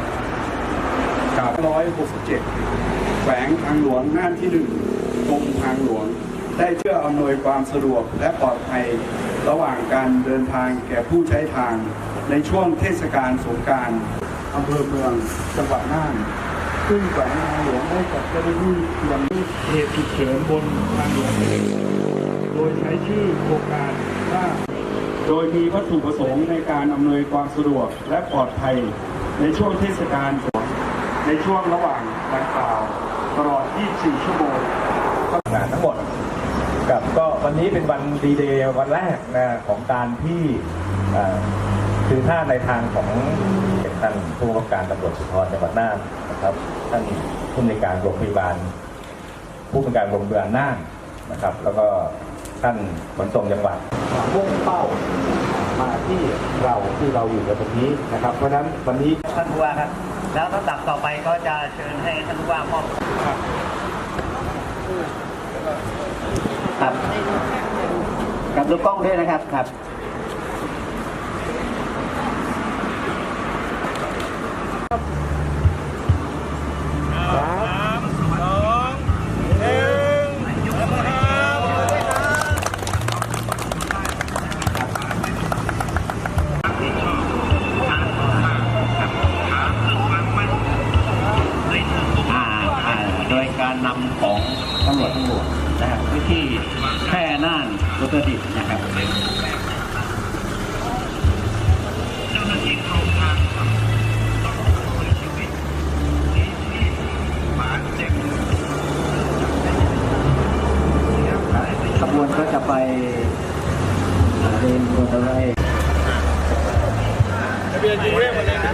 2567แขวงทางหลวงน่านที่หนึ่งกรมทางหลวง ได้เพื่ออำนวยความสะดวกและปลอดภัยระหว่างการเดินทางแก่ผู้ใช้ทางในช่วงเทศกาลสงการอำเภอเมืองจังหวัดน่าน ซึ่งแขวงทางหลวงได้จัดเจ้าหน้าที่เตรียมเหตุฉุกเฉินบนทางหลวงโดยใช้ชื่อโครงการว่า โดยมีวัตถุประสงค์ในการอำนวยความสะดวกและปลอดภัย ในช่วงเทศกาลสงในช่วงระหว่างดังกล่าวตลอด 24 ชั่วโมงงานทั้งหมดกับก็วันนี้เป็นวันดีเดย์วันแรกนะของการที่คือถ้าในทางของท่านผู้กำกับการตำรวจสุพรจังหวัดน่านนะครับท่านผู้ในการโรงพยาบาล ผู้เป็นการโรงพยาบาลน่านนะครับ แล้วก็ท่านขนส่งจังหวัดมุ่งเป้า มาที่เราที่เราอยู่กันตรงนี้นะครับ เพราะฉะนั้นวันนี้ท่านผู้ว่าครับ แล้วลำดับต่อไปก็จะเชิญให้ท่านผู้ว่ามอบครับกับดูกล้องด้วยนะครับครับ การนำของตำรวจตำรวจนะครับที่แพร่น่านอุตรดิตถ์นะครับขบวนก็จะไปเรียนบนอะไรทะเบียนกรุงเทพหมดเลยนะ